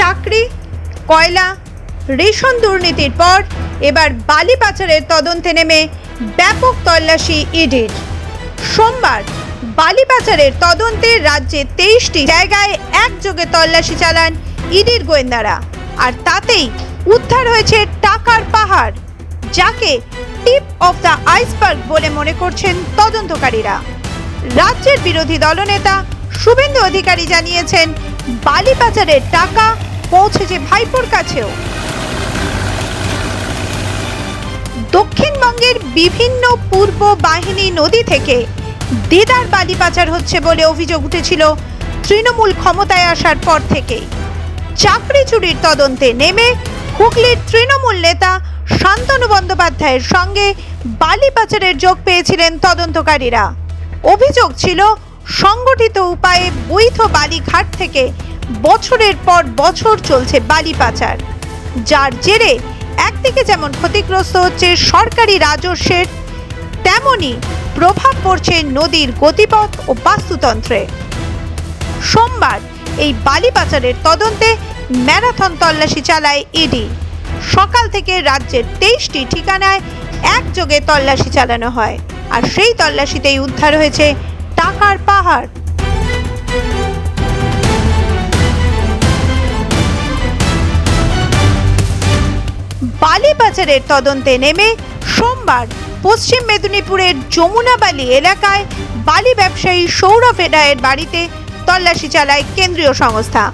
চাকরি, কয়লা, রেশন দুর্নীতির পর এবার বালি পাচারের তদন্তে নেমে ব্যাপক তল্লাশি ইডির। সোমবার বালি পাচারের তদন্তে রাজ্যে তেইশটি জায়গায় একযোগে তল্লাশি চালান ইডির গোয়েন্দারা। আর তাতেই উদ্ধার হয়েছে টাকার পাহাড়, যাকে টিপ অফ দ্য আইসবার্গ বলে মনে করছেন তদন্তকারীরা। রাজ্যের বিরোধী দলনেতা শুভেন্দু অধিকারী জানিয়েছেন বালি পাচারের টাকা পৌঁছেছে ভাইপোর কাছেও। দক্ষিণবঙ্গের বিভিন্ন পূর্ব বাহিনী নদী থেকে দেদার বালি পাচার হচ্ছে বলে অভিযোগ উঠেছিল তৃণমূল ক্ষমতায় আসার পর থেকেই। চাকরি চুরির তদন্তে নেমে হুগলির তৃণমূল নেতা শান্তনু বন্দ্যোপাধ্যায়ের সঙ্গে বালি পাচারের যোগ পেয়েছিলেন তদন্তকারীরা। অভিযোগ ছিল, সংগঠিত উপায়ে বৈধ বালি ঘাট থেকে বছরের পর বছর চলছে বালি পাচার। যার জেরে একদিকে যেমন ক্ষতিগ্রস্ত হচ্ছে সরকারি রাজস্বের, তেমনি প্রভাব পড়ছে নদীর গতিপথ ও বাস্তুতন্ত্রে। সোমবার এই বালি পাচারের তদন্তে ম্যারাথন তল্লাশি চালায় ইডি সকাল থেকে রাজ্যের তেইশটি ঠিকানায় একযোগে তল্লাশি চালানো হয়। আর সেই তল্লাশিতেই উদ্ধার হয়েছে টাকার পাহাড়। বালি পাচারের তদন্তে নেমে সোমবার পশ্চিম মেদিনীপুরের যমুনাবালি এলাকায় বালি ব্যবসায়ী সৌরভ রায়ের বাড়িতে তল্লাশি চালায় কেন্দ্রীয় সংস্থা।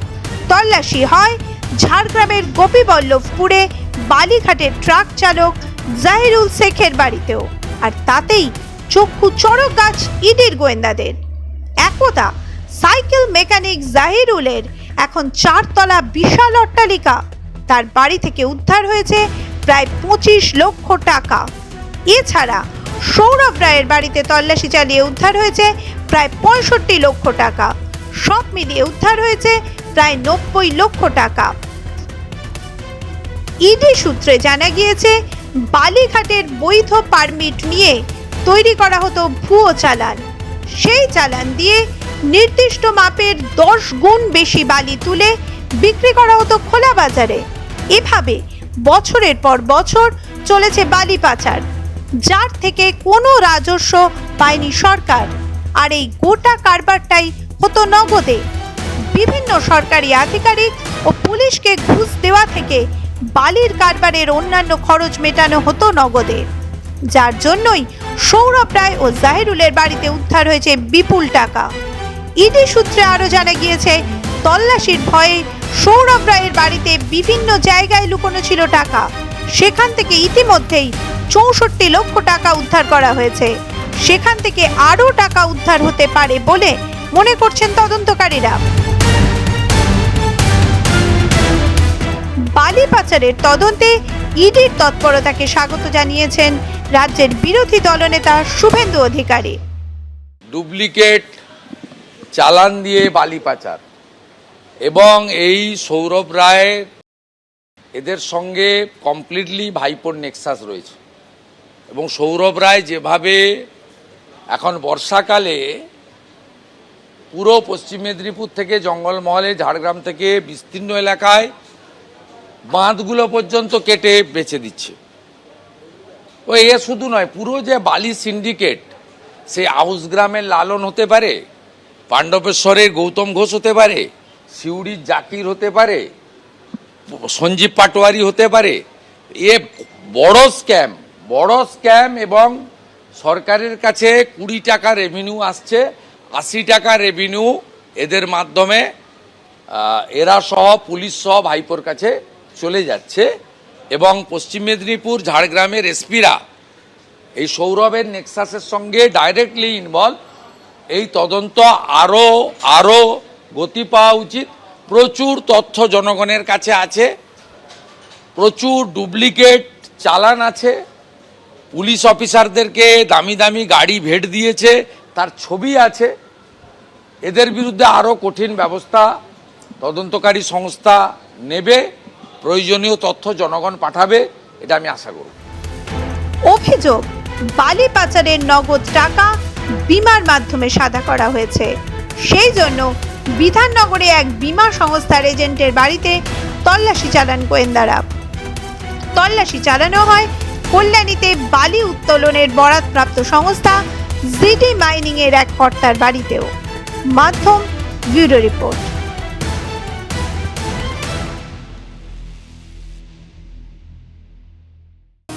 তল্লাশি হয় ঝাড়গ্রামের গোপীবল্লভপুরে বালিঘাটের ট্রাক চালক জাহিরুল শেখের বাড়িতেও। আর তাতেই চক্ষু চড়ক গাছ ইডির গোয়েন্দাদের। একদা সাইকেল মেকানিক জাহিরুলের এখন চারতলা বিশাল অট্টালিকা তার বাড়ি থেকে উদ্ধার হয়েছে প্রায় পঁচিশ লক্ষ টাকা। এছাড়া সৌরভ রায়ের বাড়িতে তল্লাশি চালিয়ে উদ্ধার হয়েছে প্রায় পঁয়ষট্টি লক্ষ টাকা। সব মিলিয়ে উদ্ধার হয়েছে প্রায় নব্বই লক্ষ টাকা। ইডি সূত্রে জানা গিয়েছে, বালিঘাটের বৈধ পারমিট নিয়ে তৈরি করা হতো ভুয়ো চালান। সেই চালান দিয়ে নির্দিষ্ট মাপের দশ গুণ বেশি বালি তুলে বিক্রি করা হতো খোলা বাজারে। এভাবে বছরের পর বছর চলেছে বালি পাচার। যার থেকে কোনো রাজস্ব পায়নি সরকার। আর এই গোটা কারবারটাই হতো নগদে। বিভিন্ন সরকারি আধিকারিক ও পুলিশকে ঘুষ দেওয়া থেকে বালির কারবারের অন্যান্য খরচ মেটানো হতো নগদে। যার জন্যই সৌরভ রায় ও জাহিরুলের বাড়িতে উদ্ধার হয়েছে বিপুল টাকা। ইডি সূত্রে আরও জানা গিয়েছে, তল্লাশির ভয়ে সৌরভ রায়ের বাড়িতে বিভিন্ন জায়গায় লুকোনো ছিল টাকা। সেখান থেকে ইতিমধ্যেই চৌষট্টি লক্ষ টাকা উদ্ধার করা হয়েছে। সেখান থেকে আরও টাকা উদ্ধার হতে পারে বলে মনে করছেন তদন্তকারীরা। বালি পাচারের তদন্তে ইডির তৎপরতাকে স্বাগত জানিয়েছেন রাজ্যের বিরোধী দলনেতা শুভেন্দু অধিকারী। ডুপ্লিকেট চালান দিয়ে বালি পাচার এবং এই সৌরভ রায়ের এদের সঙ্গে কমপ্লিটলি ভাইপোর নেক্সাস রয়েছে। এবং সৌরভ রায় যেভাবে এখন বর্ষাকালে পুরো পশ্চিম মেদিনীপুর থেকে জঙ্গলমহলে, ঝাড়গ্রাম থেকে বিস্তীর্ণ এলাকায় বাঁধগুলো পর্যন্ত কেটে বেচে দিচ্ছে। ও এ শুধু নয়, পুরো যে বালি সিন্ডিকেট সে আউস গ্রামের লালন হতে পারে, পাণ্ডবেশ্বরের গৌতম ঘোষ হতে পারে সিউড়ির জাকির হতে পারে, সঞ্জীব পাটোয়ারি হতে পারে, এ বড় স্ক্যাম বড় স্ক্যাম এবং সরকারের কাছে কুড়ি টাকা রেভিনিউ আসছে, আশি টাকা রেভিনিউ এদের মাধ্যমে এরা সহ, পুলিশ সহ ভাইপোর কাছে চলে যাচ্ছে এবং পশ্চিম মেদিনীপুর, ঝাড়গ্রামের এসপিরা এই সৌরভের নেক্সাসের সঙ্গে ডাইরেক্টলি ইনভলভ এই তদন্ত আরও আরও গতি পাওয়া উচিত। প্রচুর তথ্য জনগণের কাছে আছে। প্রচুর ডুপ্লিকেট চালান আছে। পুলিশ অফিসারদেরকে দামি দামি গাড়ি ভেট দিয়েছে। তার ছবি আছে। এদের বিরুদ্ধে আরও কঠিন ব্যবস্থা তদন্তকারী সংস্থা নেবে। প্রয়োজনীয় তথ্য জনগণ পাঠাবে, এটা আমি আশা করব। অভিযোগ, বালি পাচারের নগদ টাকা বিমার মাধ্যমে সাদা করা হয়েছে। সেই জন্য বিধাননগরে এক বিমা সংস্থার এজেন্টের বাড়িতে তল্লাশি চালান গোয়েন্দারা। তল্লাশি চালানো হয় কল্যাণীতে বালি উত্তোলনের বরাদপ্রাপ্ত সংস্থা জিটি মাইনিং এর এক কর্তার বাড়িতেও। মাধ্যম ব্যুরো রিপোর্ট।